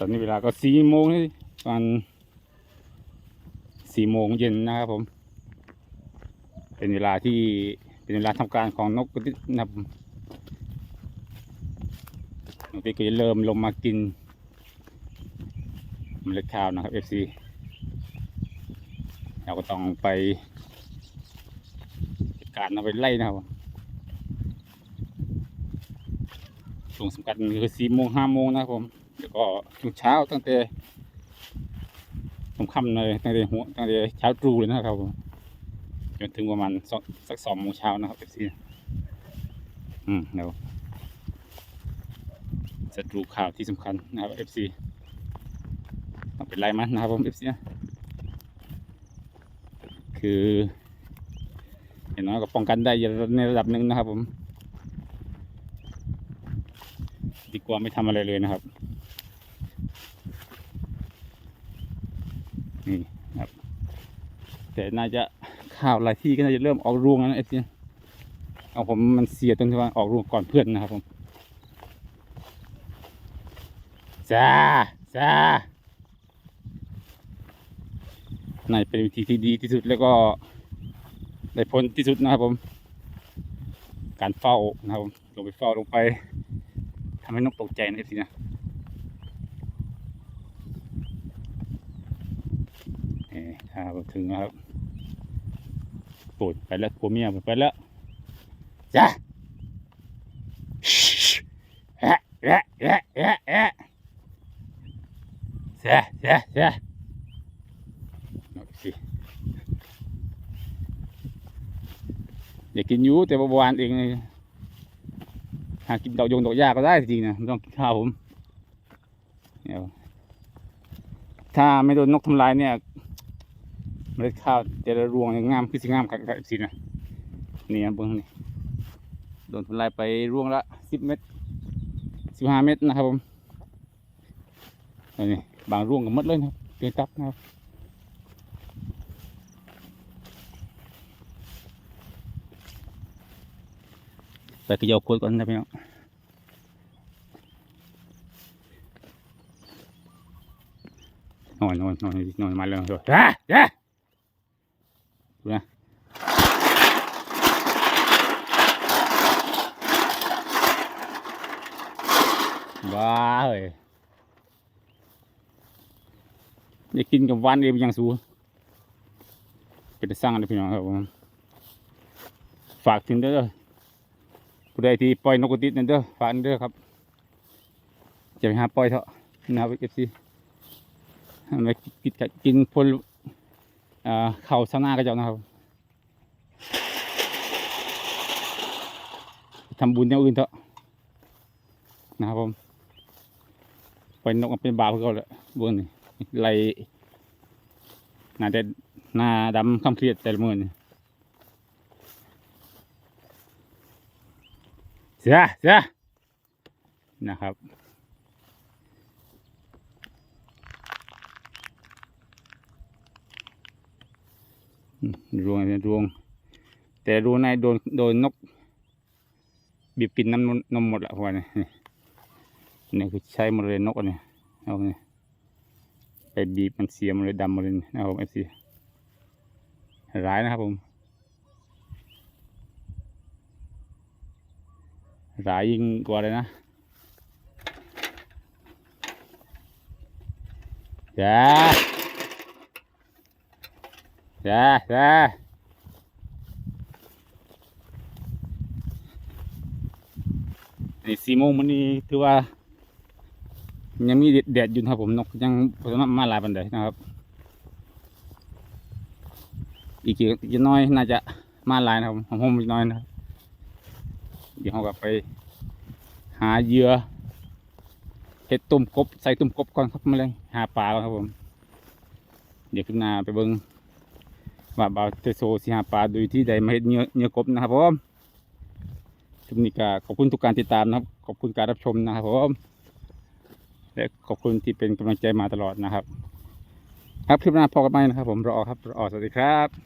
ตอนนี้เวลาก็สี่โมงนี่ประมาณสี่โมงเย็นนะครับผม เป็นเวลาที่เป็นเวลาทำการของนกกระติกนะครับนกกระติกก็จะเริ่มลงมากินเมล็ดข้าวนะครับ FC เราก็ต้องไปจัดการเอาไปไล่นะครับช่วงสำคัญคือสี่โมงห้าโมงนะครับผม ก็ช่วงเช้าตั้งแต่ค่ำเลยตั้งแต่หัวตั้งแต่เช้าตรู่เลยนะครับผมจนถึงประมาณสักสองโมงเช้านะครับเอฟซีอืมเดี๋ยวจะดูข่าวที่สำคัญนะครับเอฟซีต้องเป็นไรมันนะครับผมเอฟซีคืออย่างน้อยก็ป้องกันได้ในระดับหนึ่งนะครับผม ดีกว่าไม่ทำอะไรเลยนะครับ นี่ครับ แต่น่าจะข้าวหลายที่ก็น่าจะเริ่มออกรวงแล้วนะเอฟซีเอาผมมันเสียตรงที่ว่าออกรวงก่อนเพื่อนนะครับผมจ้าจ้าน่าเป็นวิธีที่ดีที่สุดแล้วก็ได้ผลที่สุดนะครับผม การเฝ้านะครับผมลงไปเฝ้าลงไปทำให้นกตกใจนะเอฟซีนะ เอ่ถ้าถึงนะครับโกรธไปแล้วผัวเมียไปแล้วจ้าแอะแอะแอะแอะแอะเสียเสียเสียนกสิอยากกินยูแต่ว่าเมื่อวานเองหากินดอกยงดอกหญ้าก็ได้จริงนะไม่ต้องกินข้าวผมเดี๋ยวถ้าไม่โดนนกทำลายเนี่ย เมล็ดข้าวแต่ละรวงงามคือสิงามกับสินะนี่นะเบิ้งนี่โดนทำลายไปรวงละสิบเม็ดสิบห้าเม็ดนะครับผมนี่บางรวงก็มดเลยนะเกยตับนะครับไปกระยาขวดก่อนนะพี่น้องนอนนอนนอนนอนมาแล้วนอนจ้าจ้ นะบ้าเฮ้ยอยากกินกับวานเองยังสูเป็นสร้างเลยพี่น้องครับผมฝากถึงเด้อผู้ใดที่ปล่อยนกกระติดนั่นเด้อฝากเด้อครับจะไปหาปล่อยเถอะนะครับเอฟซีมากินกินพล เอ่อเข่าวซานาก็จะนะครับทำบุญอย่างอื่นเถอะนะครับผมไปนกเป็นบาปเพื่อเขาเลยเบื้องนี่ไล่น่าจะหน้าดำคำเครียดแต่ละมือนี่เสียเสียนะครับ รวงรวง แต่รวงในโดนโดนนก บีบกินน้ำนมหมดละพวกนี้นี่นี่คือใช้มดเลยนกอันนี้เอาไงไปบีบมันเสียมเลยดำมเลยนะครับผมเอฟซีร้ายนะครับผมร้ายยิ่งกว่าเลยนะจ้า จ้าจ้าไอ้สี่โมงมันนี่ถือว่า ยังมีแดดอยู่ครับผมนกยังพอสมารถมาลายปันไดนะครับ อีกอีกน้อยน่าจะมาลายนะครับผมผมอีกน้อยนะเดี๋ยวเรากลับไป หาเหยื่อเห็ดตุ่มกบใส่ตุ่มกบก่อนครับมาเลยหาปลาครับผม เดี๋ยวขึ้นนาไปเบิ้ง ว่าบ่าวเตโซสิหาปลาโดยที่ใดมาเห็ดเนื้อเหนื้อกบนะครับผมทุกนี้ก็ขอบคุณทุกการติดตามนะครับ ขอบคุณการรับชมนะครับผมและขอบคุณที่เป็นกำลังใจมาตลอดนะครับ ครับคลิปหน้าพอกันไหมนะครับ ผมรอครับรอสวัสดีครับ